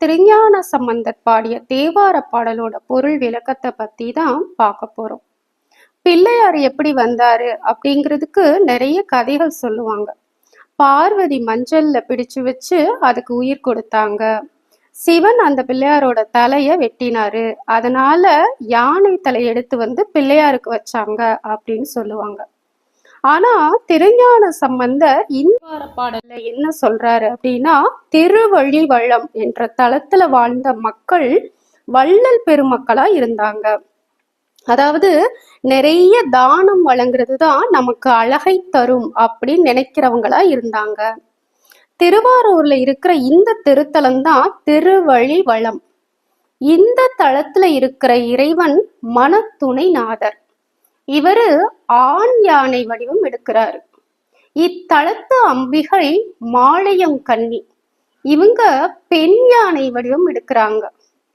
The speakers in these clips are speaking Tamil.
திருஞான சம்பந்தர் பாடிய தேவார பாடலோட பொருள் விளக்கத்தை பத்தி தான் பார்க்க போறோம். பிள்ளையார் எப்படி வந்தாரு அப்படிங்கிறதுக்கு நிறைய கதைகள் சொல்லுவாங்க. பார்வதி மஞ்சள்ல பிடிச்சு வச்சு அதுக்கு உயிர் கொடுத்தாங்க. சிவன் அந்த பிள்ளையாரோட தலைய வெட்டினாரு. அதனால யானை தலை எடுத்து வந்து பிள்ளையாருக்கு வச்சாங்க அப்படின்னு சொல்லுவாங்க. ஆனா திருஞான சம்பந்தர் இன்வார பாடல்ல என்ன சொல்றாரு அப்படின்னா திருவழிவள்ளம் என்ற தளத்துல வாழ்ந்த மக்கள் வள்ளல் பெருமக்களா இருந்தாங்க. அதாவது நிறைய தானம் வழங்குறது தான் நமக்கு அழகை தரும் அப்படின்னு நினைக்கிறவங்களா இருந்தாங்க. திருவாரூர்ல இருக்கிற இந்த திருத்தலம் தான் திருவழிவளம் இந்த தளத்துல இருக்கிற இறைவன் மனத்துணைநாதர். இவரு ஆண் யானை வடிவம் எடுக்கிறாரு. இத்தலத்து அம்பிகை மாலையம் கன்னி இவங்க பெண் யானை வடிவம் எடுக்கிறாங்க.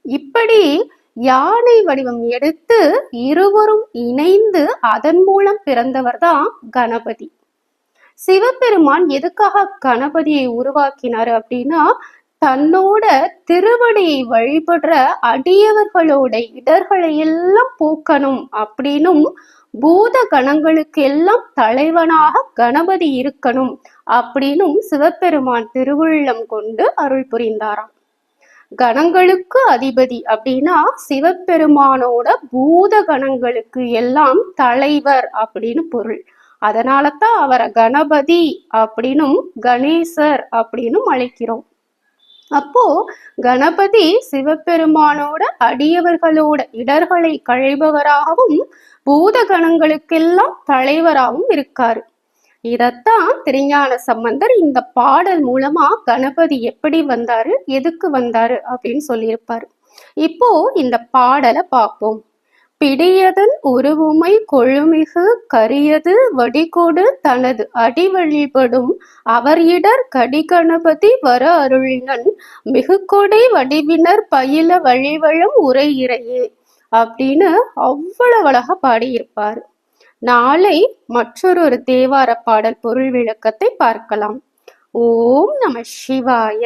இப்படி யானை வடிவம் எடுத்து இருவரும் இணைந்து அதன் மூலம் பிறந்தவர் தான் கணபதி. சிவபெருமான் எதுக்காக கணபதியை உருவாக்கினார் அப்படின்னா தன்னோட திருவடியை வழிபடுற அடியவர்களோட இடர்களை எல்லாம் போக்கணும் அப்படின்னும் பூத கணங்களுக்கு எல்லாம் தலைவனாக கணபதி இருக்கணும் அப்படின்னும் சிவபெருமான் திருவுள்ளம் கொண்டு அருள் புரிந்தாராம். கணங்களுக்கு அதிபதி அப்படின்னா சிவபெருமானோட பூத கணங்களுக்கு எல்லாம் தலைவர் அப்படின்னு பொருள். அதனால தான் அவரை கணபதி அப்படின்னும் கணேசர் அப்படின்னும் அழைக்கிறோம். அப்போ கணபதி சிவபெருமானோட அடியவர்களோட இடர்களை கழிபவராகவும் பூத கணங்களுக்கெல்லாம் தலைவராகவும் இருக்காரு. இதத்தான் திருஞான சம்பந்தர் இந்த பாடல் மூலமா கணபதி எப்படி வந்தாரு எதுக்கு வந்தாரு அப்படின்னு சொல்லியிருப்பாரு. இப்போ இந்த பாடலை பார்ப்போம். பிடியதன் உருவுமை கொழுமிகு கரியது வடிகொடு தனது அடி வழிபடும் அவர் இடர் கடிகணபதி வர அருளினன் மிகு கொடை வடிவினர் பயில வழிவழும் உரையிறையே அப்படின்னு அவ்வளவு அழகா பாடியிருப்பார். நாளை மற்றொரு தேவார பாடல் பொருள் விளக்கத்தை பார்க்கலாம். ஓம் நம சிவாய.